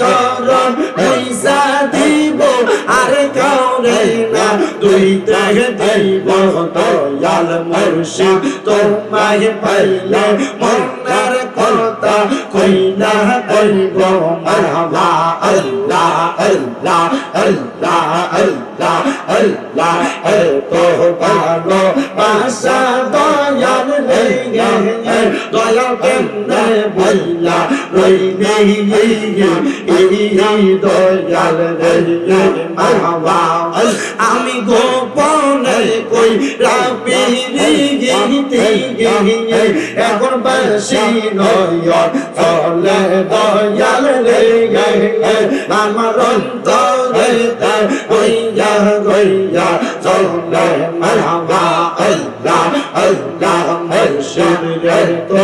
চরণ পয়সা দিব, আর কাউরে না দুইটা দিব। দয়াল মুর্শিদ, তোমায় পাইলে মনের কথা কইলা কইব মারহাবা, আল্লাহ আল্লাহ আল্লাহ আল্লাহ আল্লাহ, এত ভালো বাসা দয়াল লেগে দয়া কেমনে বইলা রইলে এই দয়াল রে মারহাবা আমি গোপনে কই রাবি গিতে গিয়ে এখন বাসি নয়ন চলে দয়াল রে আমার অন্তরে হইয়া হইয়া চলে মারহাবা আল্লাহ আল্লাহ মজা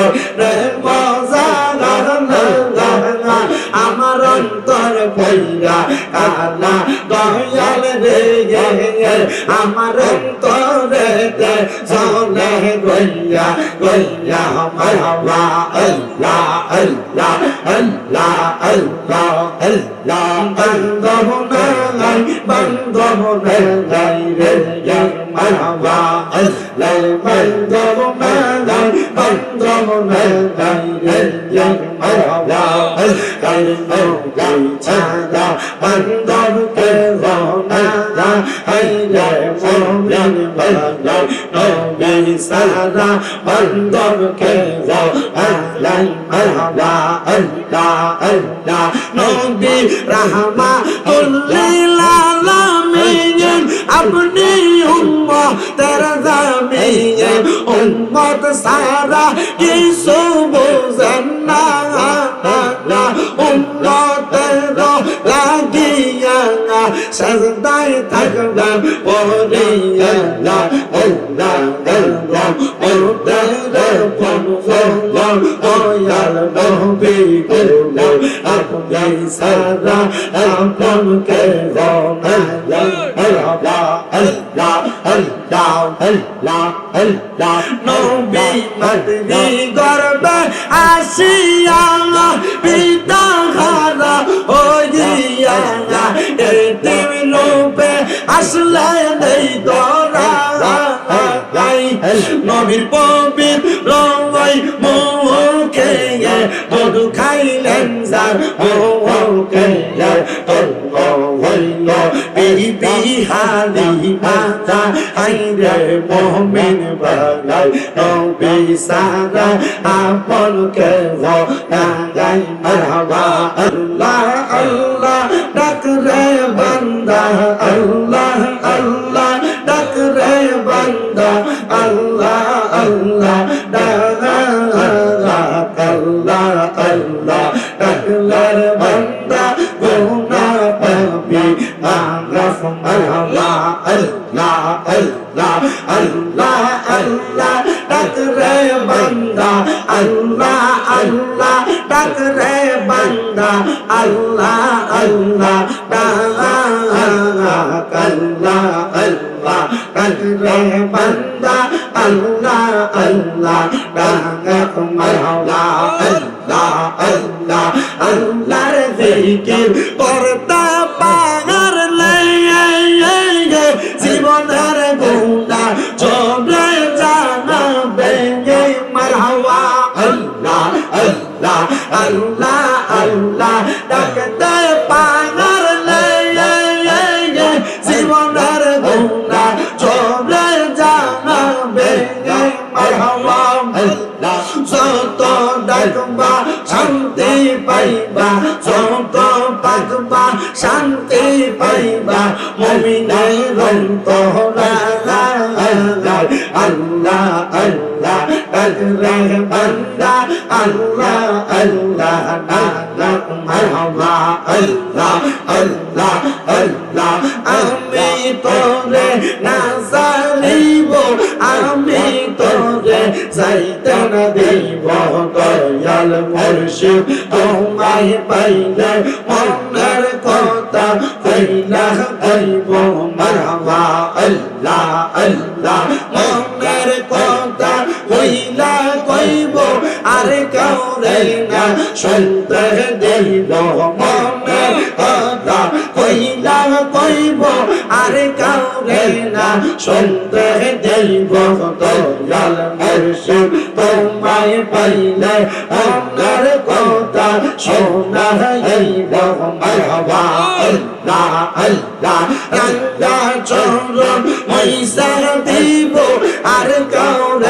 আমার অন্তর ভৈরা কালা দয়াল রে আমার অন্তরে চলে গইয়া গইয়া মারহাবা আল্লাহ আল্লাহ আল্লাহ আল্লাহ আল্লাহ বন্ধবনাই বন্ধবনাই রে মারহাবা আল্লাহ বন্ধবনাই বন্ধবনাই রে মারহাবা কাল গাই ছাদা বন্ধব কে রোনা হাই রে মোমিন বন্ধ নবী সারা বন্ধব কে রোনা মারহাবা আল্লাহ আল্লাহ আপনি উম্মতের জামিন উম্মত সারা কিছু বুঝেন না। উম্মতের লাগিয়া সজদায় থাকবেন আল্লাহ ওদের পনজল্লাহ দয়াল নবী গুলো আপনি সারা আপন কে নবী মদনী গর্বে আসিয়া পিতা খারা হইয়া এতিম রূপে আসলে নেই দরা নবীর পবিত্র মোহমিন বালাই নবী সারা আপন কে গাই মারহাবা আল্লাহ আল্লাহ ডাক রে বান্দা আল্লাহ বান্দা, আল্লাহ আল্লাহ ডাক রে বান্দা, আল্লাহ আল্লাহ আল্লাহ আল্লাহ ডাক রে বান্দা, আল্লাহ আল্লাহ ডাক মারহাবা আল্লাহ আল্লাহ, আল্লাহর জিকির করতে পাকবা শান্তি পাইবা মমিনাই অন্তরা আল্লাহ আল্লাহ আল্লাহ আল্লাহ আল্লাহ ডাক মারহাবা আল্লাহ আল্লাহ আল্লাহ আমি তোরে না জানিব, আমি তোরে যাইতে না দিব। দয়াল মুর্শিদ, তোমায় পাইলে মনের কথা কইলা কইব মারহাবা আল্লাহ আল্লাহ, মনের কথা কইলা কইব। আর কাউরে না শুনতে দেব মন আর কাউরে না শুনতে দেব দয়াল মুর্শিদ তোমায় পাইলে আপনার কথা শোনা হইব মারহাবা আল্লাহ আল্লাহ আল্লাহ চরণ মহিষা দিব আর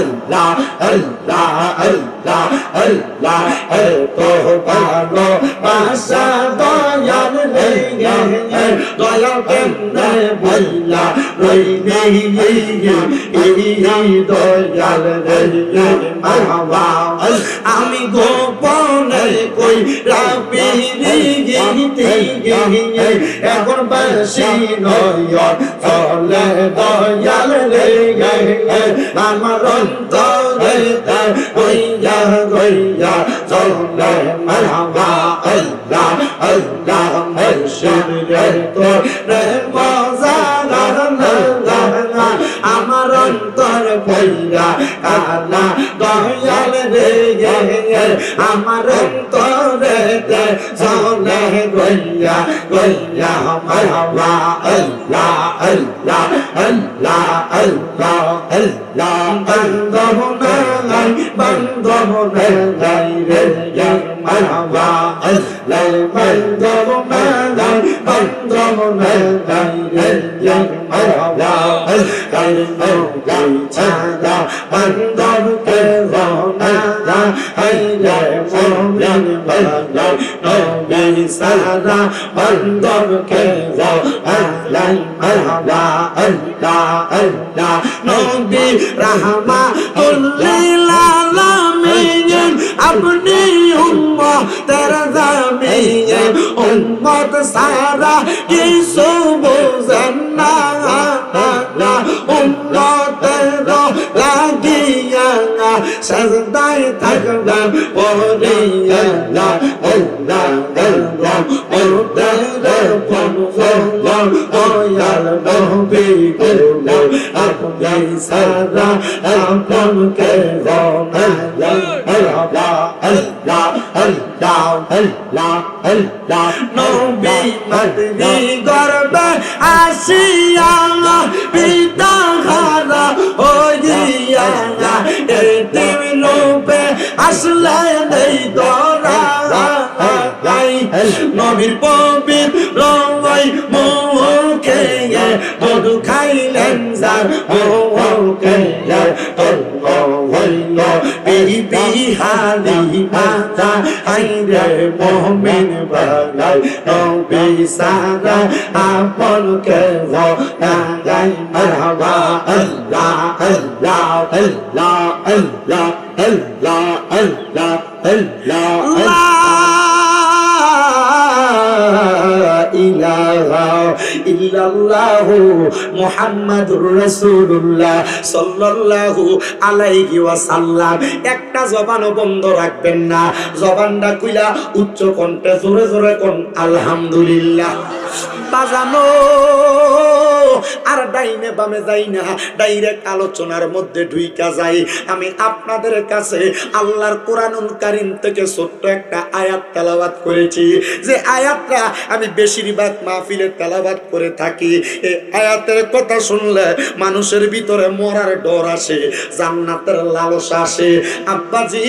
আল্লাহ আল্লাহ আল্লাহ আল্লাহ আল্লাহ এত ভালো বাসা দয়াল নেই দয়া কেন বইলা? রইলে এই দয়াল রে মারহাবা আমি গোপনে কই রাবি গিতে গিয়ে এখন বাসি নয়ন চলে দয়াল রে আমার অন্তরে হইয়া হইয়া চলে মারহাবা আল্লাহ আল্লাহ মুর্শিদ রে তো ভৈরা কালা দয়াল রে আমার অন্তরে চলে গইয়া গইয়া মারহাবা আল্লাহ আল্লাহ আল্লাহ আল্লাহ আল্লাহ আল্লাহ বান্ধব নাই বান্ধব নাই রে মারহাবা আল্লাহ গাই ছাড়া বান্ধব কে রওনা হাইরে মোমিন বান্দা নবী সারা বান্ধব কে রওনা মারহাবা আল্লাহ আল্লাহ নবী রাহমাতুল্লিল আলামিন আপনি উম্মতের জামিন উম্মত সারা কিছু বুঝেন না উম্মতের লাগিয়া সজদায় থাকবেন আপনি সারা আপন আল্লাহ নবী মদনী গর্বে আসিয়া পিতা খারা হইয়া এতিম রূপে আসলে নেই দরা নবীর পবিত্র রঙই মুখে মধু খাইলেন যার মুখে বিবি হালি মাতা হাইরে মোহমিন বালাই নবী সারা আপন কে গাই মারহাবা আল্লাহ আল্লাহ আল্লাহ আল্লাহ আল্লাহ আল্লাহ আল্লাহ, ইলাহা একটা জবানও বন্ধ রাখবেন না। জবানটা কইলা উচ্চ কণ্ঠে জোরে জোরে কোন আলহামদুলিল্লাহ। বাজানো আর ডাইনে বামে যাই না, ডাইরেক্ট আলোচনার মধ্যে ঢুইকা যাই। আমি আপনাদের কাছে আল্লাহর কোরআনুল কারিম থেকে ছোট্ট একটা আয়াত তেলাওয়াত করেছি। যে আয়াতটা আমি বেশিরভাগ মাহফিলে তেলাওয়াত করে থাকি। এই আয়াতের কথা শুনলে মানুষের ভিতরে মরার ডর আসে, জান্নাতের লালসা আসে। আব্বাজি,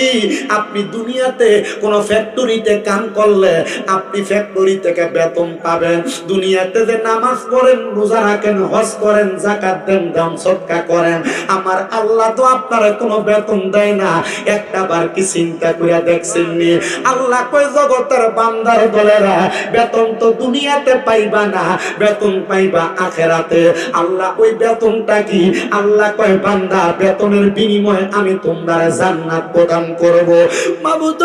আপনি দুনিয়াতে কোনো ফ্যাক্টরিতে কাম করলে আপনি ফ্যাক্টরি থেকে বেতন পাবেন। দুনিয়াতে যে নামাজ পড়েন, রোজা রাখেন হজ করেন জাকাত দেন, দান সৎকা করেন। আমার আল্লাহ তো আপনার কোনো বেতন দেয় না। একটা বার কি চিন্তা কইরা দেখছেন নি? আল্লাহ কই জগতের বান্দার দলেরা, বেতন তো দুনিয়াতে পাইবা না। বেতন পাইবা আখেরাতে। আল্লাহ, ওই বেতনটা কি? আল্লাহ কয়, বান্দা, বেতনের বিনিময়ে আমি তোমরা জান্নাত প্রদান করব। মাবুদ,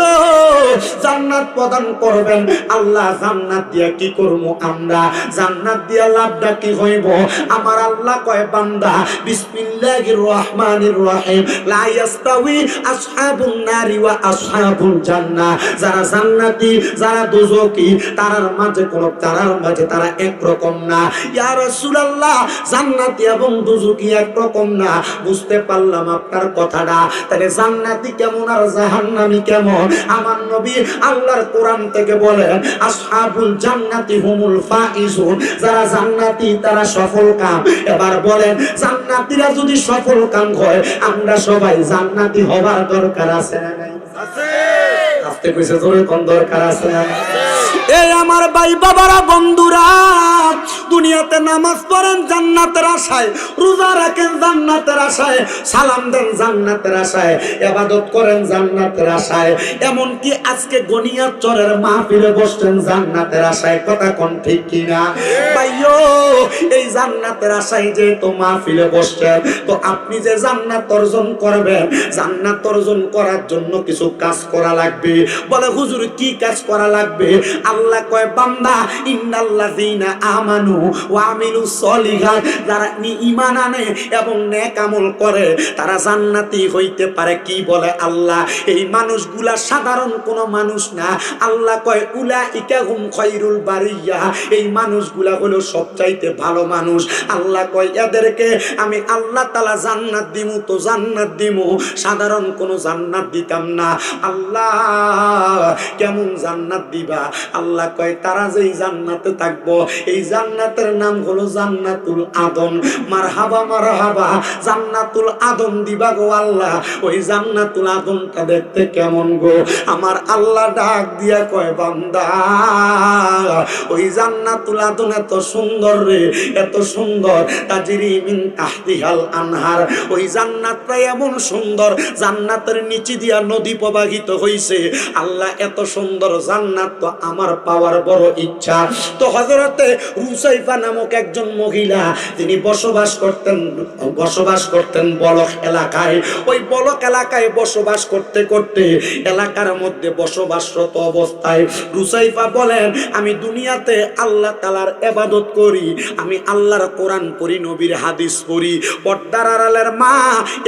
জান্নাত প্রদান করবেন। আল্লাহ, জান্নাত দিয়া কি করব আমরা? জান্নাত দিয়া লাভটা কি হইব? আমার আল্লাহ কয়, বান্দা, বিসমিল্লাহির রহমানির রহিম। লা ইয়াস্তাউই আসহাবুন নারি ওয়া আসহাবুল জান্নাহ। যারা জান্নাতি, যারা দোজকি, তারার মাঝে কোন, তারার মাঝে তারা এক রকম না। ইয়া রাসূলুল্লাহ, জান্নাতি এবং দোজকি এক রকম না। বুঝতে পারলাম আপনার কথাটা। তাহলে জান্নাতি কেমন আর জাহান্নামী কেমন? আমার নবী আল্লাহর কোরআন থেকে বলেন, আসহাবুল জান্নাতি হুমুল ফাইজুন। যারা জান্নাতি, তারা সফল কাম। এবার বলেন জান্নাতীরা যদি সফল কাম হয় আমরা সবাই জান্নাতি হবার দরকার আছে না নাই? আস্তে কইছে জোরে কোন দরকার আছে না এই আমার ভাই বাবারা বন্ধুরা দুনিয়াতে নামাজ পড়েন, জান্নাতের আশায়। রোজা রাখেন, জান্নাতের আশায়। সালাম দেন, জান্নাতের আশায়। এবাদত করেন, জান্নাতের আশায়। এমনকি আজকে গনিয়ার চরের মাহফিলে বসছেন, জান্নাতের আশায়। কথা কোন ঠিক কিনা? ভাইও এই জান্নাতের আশায় যে তো মাহফিলে বসছেন, তো আপনি যে জান্নাত অর্জন করবেন, জান্নাত অর্জন করার জন্য কিছু কাজ করা লাগবে। বলে, হুজুর, কি কাজ করা লাগবে? আল্লাহ কয়, বান্দা, ইন্নাল্লাযীনা আমানু আমিলুস সলিহাত, যারা নি- ঈমান আনে এবং নেক আমল করে, তারা জান্নাতি হইতে পারে। কি বলে আল্লাহ? এই মানুষগুলা সাধারণ কোনো মানুষ না। আল্লাহ কয়, উলাইকা হুম খায়রুল বারিয়া। এই মানুষগুলা হলো সবচাইতে ভালো মানুষ। আল্লাহ কয়, এদেরকে আমি আল্লাহ তাআলা জান্নাত দিমু, তো জান্নাত দিমু। সাধারণ কোনো জান্নাত দিতাম না। আল্লাহ, কেমন জান্নাত দিবা? আল্লাহ কয়, তারা যেই জান্নাতে থাকব, এই জান্নাতের নাম হলো জান্নাতুল আদম মারহাবা মারহাবা। জান্নাতুল আদম দিবা গো আল্লাহ। ওই জান্নাতুল আদমটা দেখতে কেমন গো? আমার আল্লাহ ডাক দিয়া কয়, বান্দা। ওই জান্নাতুল আদম এত সুন্দর রে, এত সুন্দর। তাজিরি মিন তাহতিহাল আনহার। ওই জান্নাতটা এমন সুন্দর, জান্নাতের নিচে দিয়া নদী প্রবাহিত হইছে। আল্লাহ এত সুন্দর জান্নাত তো আমার পাওয়ার বড় ইচ্ছা। তো হজরতে রুসাইফা নামক একজন মহিলা, তিনি বসবাস করতেন বসবাস করতেন বলক এলাকায়। ওই বলক এলাকায় বসবাস করতে করতে এলাকার মধ্যে বসবাসরত অবস্থায় রুসাইফা বলেন, আমি দুনিয়াতে আল্লাহ তালার এবাদত করি, আমি আল্লাহর কোরআন পড়ি, নবীর হাদিস পড়ি। পর্দার আড়ালের মা,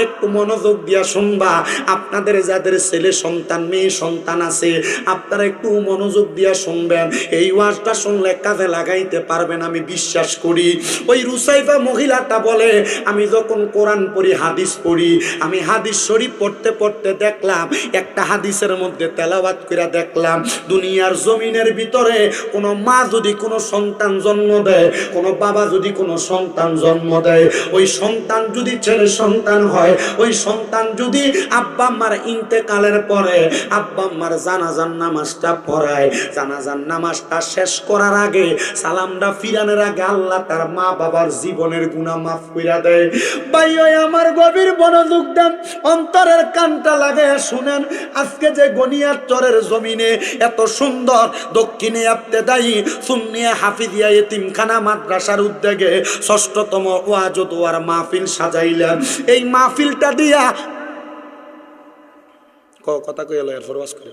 একটু মনোযোগ দিয়া শুনবা। আপনাদের যাদের ছেলে সন্তান, মেয়ে সন্তান আছে, আপনারা একটু মনোযোগ দিয়া শুনবেন। এই ওয়াজটা শুনলে কাজে লাগাইতে পারবেন, আমি বিশ্বাস করি। ওই রুসাইফা মহিলাটা বলে, আমি যখন কোরআন পড়ি, হাদিস পড়ি, আমি হাদিস শরীফ পড়তে পড়তে দেখলাম, একটা হাদিসের মধ্যে তেলাবাত করে দেখলাম, দুনিয়ার জমিনের ভিতরে কোনো মা যদি কোনো সন্তান জন্ম দেয়, কোনো বাবা যদি কোনো সন্তান জন্ম দেয়, ওই সন্তান যদি ছেলে সন্তান হয়, ওই সন্তান যদি আব্বা আম্মার ইন্তেকালের পরে আব্বা আম্মার জানাজান নামাজটা পড়ায় জানাজান নামাজটা শেষ করার আগে, সালামটা ফিরানোর আগে আল্লাহ তার মা বাবার জীবনের গুণা মাফ কইরা দেয়। ভাই, ওই আমার গভীর মনোযোগ দেন অন্তরের কানটা লাগে শুনেন, আজকে যে গনিয়ার চরের জমিনে এত সুন্দর দক্ষিণে আপ্তেদায়ী সুন্নিয়া হাফিজিয়া এতিমখানা মাদ্রাসার উদ্যোগে ষষ্ঠতম ওয়াজ দোয়ার মাহফিল সাজাইলাম। এই মাহফিলটা দিয়া কথা কইয়া লয়ার ফরওয়াজ ওয়াজ করে